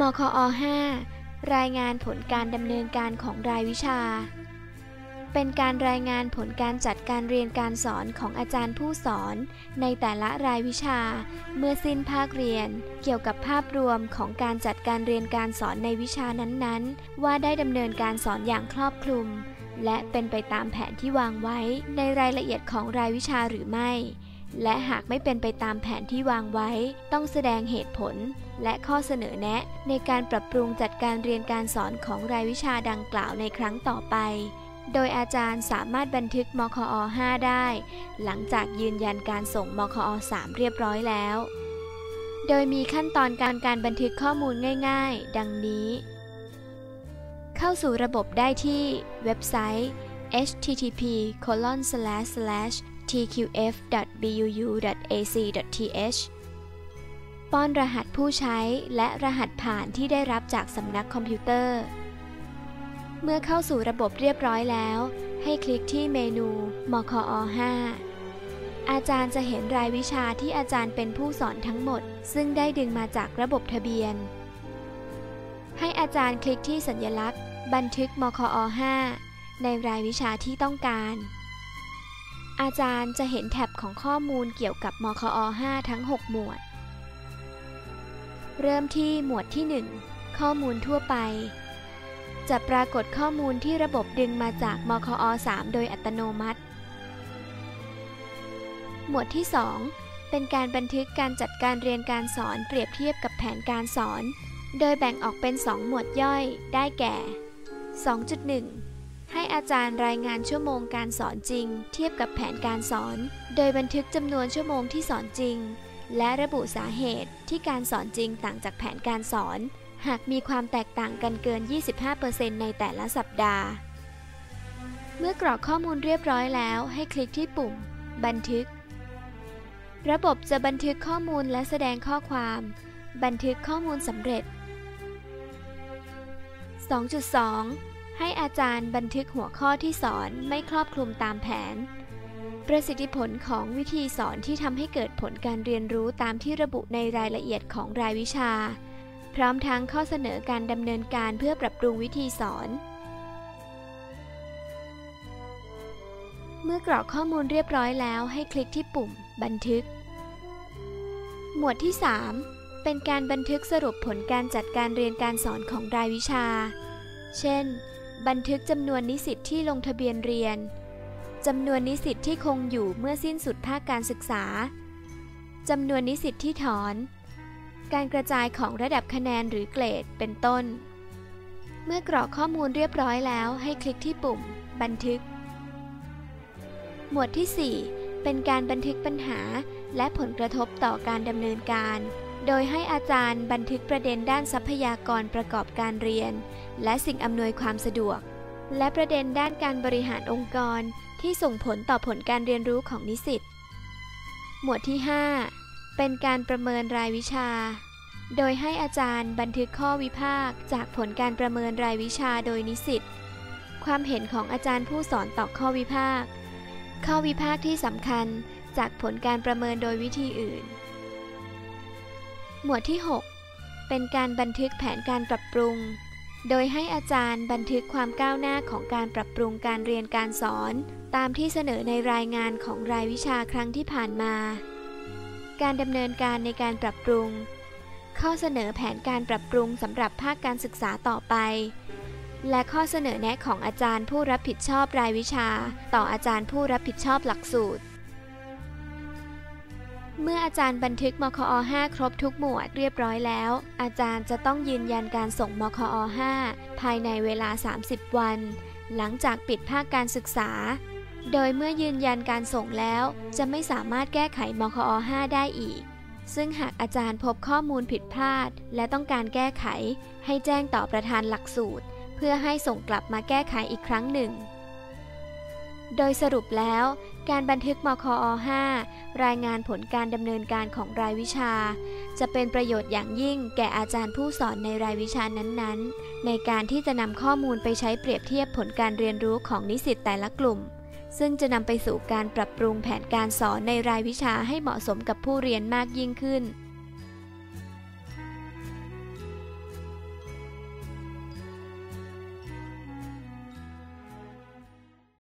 มคอ5รายงานผลการดำเนินการของรายวิชา เป็นการรายงานผลการจัดการเรียนการสอนของอาจารย์ผู้สอน ในแต่ละรายวิชา เมื่อสิ้นภาคเรียน เกี่ยวกับภาพรวมของการจัดการเรียนการสอนในวิชานั้นๆ ว่าได้ดำเนินการสอนอย่างครอบคลุม และเป็นไปตามแผนที่วางไว้ในรายละเอียดของรายวิชาหรือไม่ และหากไม่เป็นไปตามแผนที่วางไว้ ต้องแสดงเหตุผล และข้อเสนอแนะ ในการปรับปรุงจัดการเรียนการสอนของรายวิชาดังกล่าวในครั้งต่อไป โดยอาจารย์สามารถบันทึกมคอ 5 ได้ หลังจากยืนยันการส่งมคอ 3 เรียบร้อยแล้ว โดยมีขั้นตอนการการบันทึกข้อมูลง่าย ๆ ดังนี้ เข้าสู่ระบบได้ที่เว็บไซต์ http tqf.buu.ac.th ป้อนรหัสผู้ใช้และรหัสผ่านที่ได้รับจากสำนักคอมพิวเตอร์ เมื่อเข้าสู่ระบบเรียบร้อยแล้ว ให้คลิกที่เมนูมคอ 5 อาจารย์จะเห็นรายวิชาที่อาจารย์เป็นผู้สอนทั้งหมด ซึ่งได้ดึงมาจากระบบทะเบียน ให้อาจารย์คลิกที่สัญลักษณ์ บันทึกมคอ 5 ในรายวิชาที่ต้องการ อาจารย์จะเห็นแท็บของข้อมูลเกี่ยวกับมคอ 5 ทั้ง 6 หมวด เริ่มที่หมวดที่ 1 ข้อมูลทั่วไป จะปรากฏข้อมูลที่ระบบดึงมาจากมคอ 3 โดยอัตโนมัติ หมวดที่ 2 เป็นการบันทึกการจัดการเรียนการสอนเปรียบเทียบกับแผนการสอน โดยแบ่งออกเป็น 2 หมวดย่อยได้แก่ 2.1 ให้อาจารย์รายงานชั่วโมงการสอนจริง เทียบกับแผนการสอน โดยบันทึกจำนวนชั่วโมงที่สอนจริง และระบุสาเหตุที่การสอนจริงต่างจากแผนการสอน หากมีความแตกต่างกันเกิน 25%ในแต่ละสัปดาห์ เมื่อกรอกข้อมูลเรียบร้อยแล้ว ให้คลิกที่ปุ่ม บันทึก ระบบจะบันทึกข้อมูลและแสดงข้อความ บันทึกข้อมูลสำเร็จ2.2 ให้อาจารย์บันทึกหัวข้อที่สอนไม่ครอบคลุมตามแผน ประสิทธิผลของวิธีสอนที่ทำให้เกิดผลการเรียนรู้ตามที่ระบุในรายละเอียดของรายวิชา พร้อมทั้งข้อเสนอการดำเนินการเพื่อปรับปรุงวิธีสอน เมื่อกรอกข้อมูลเรียบร้อยแล้วให้คลิกที่ปุ่ม บันทึก หมวดที่ 3 เป็นการบันทึกสรุปผลการจัดการเรียนการสอนของรายวิชา เช่น บันทึกจำนวนนิสิตที่ลงทะเบียนเรียนจำนวนนิสิตที่คงอยู่เมื่อสิ้นสุดภาคการศึกษาจำนวนนิสิตที่ถอน การกระจายของระดับคะแนนหรือเกรดเป็นต้น เมื่อกรอกข้อมูลเรียบร้อยแล้วให้คลิกที่ปุ่ม บันทึก หมวดที่ 4 เป็นการบันทึกปัญหาและผลกระทบต่อการดำเนินการ โดยให้อาจารย์บันทึกประเด็นด้านทรัพยากรประกอบการเรียน และสิ่งอำนวยความสะดวก และประเด็นด้านการบริหารองค์กรที่ส่งผลต่อผลการเรียนรู้ของนิสิต หมวดที่ 5 เป็นการประเมินรายวิชา โดยให้อาจารย์บันทึกข้อวิพากษ์จากผลการประเมินรายวิชาโดยนิสิต ความเห็นของอาจารย์ผู้สอนต่อข้อวิพากษ์ ข้อวิพากษ์ที่สำคัญจากผลการประเมินโดยวิธีอื่น หมวดที่ 6 เป็นการบันทึกแผนการปรับปรุง โดยให้อาจารย์บันทึกความก้าวหน้าของการปรับปรุงการเรียนการสอน ตามที่เสนอในรายงานของรายวิชาครั้งที่ผ่านมา การดำเนินการในการปรับปรุง ข้อเสนอแผนการปรับปรุงสำหรับภาคการศึกษาต่อไป และข้อเสนอแนะของอาจารย์ผู้รับผิดชอบรายวิชา ต่ออาจารย์ผู้รับผิดชอบหลักสูตร เมื่ออาจารย์บันทึกมคอ 5 ครบทุกหมวดเรียบร้อยแล้ว อาจารย์จะต้องยืนยันการส่งมคอ 5 ภายในเวลา 30 วัน หลังจากปิดภาคการศึกษา โดยเมื่อยืนยันการส่งแล้ว จะไม่สามารถแก้ไขมคอ 5 ได้อีก ซึ่งหากอาจารย์พบข้อมูลผิดพลาด และต้องการแก้ไข ให้แจ้งต่อประธานหลักสูตร เพื่อให้ส่งกลับมาแก้ไขอีกครั้งหนึ่ง โดยสรุปแล้ว การบันทึกมคอ 5 รายงานผลการดำเนินการของรายวิชา จะเป็นประโยชน์อย่างยิ่งแก่อาจารย์ผู้สอนในรายวิชานั้นๆ ในการที่จะนำข้อมูลไปใช้เปรียบเทียบผลการเรียนรู้ของนิสิตแต่ละกลุ่ม ซึ่งจะนำไปสู่การปรับปรุงแผนการสอนในรายวิชาให้เหมาะสมกับผู้เรียนมากยิ่งขึ้น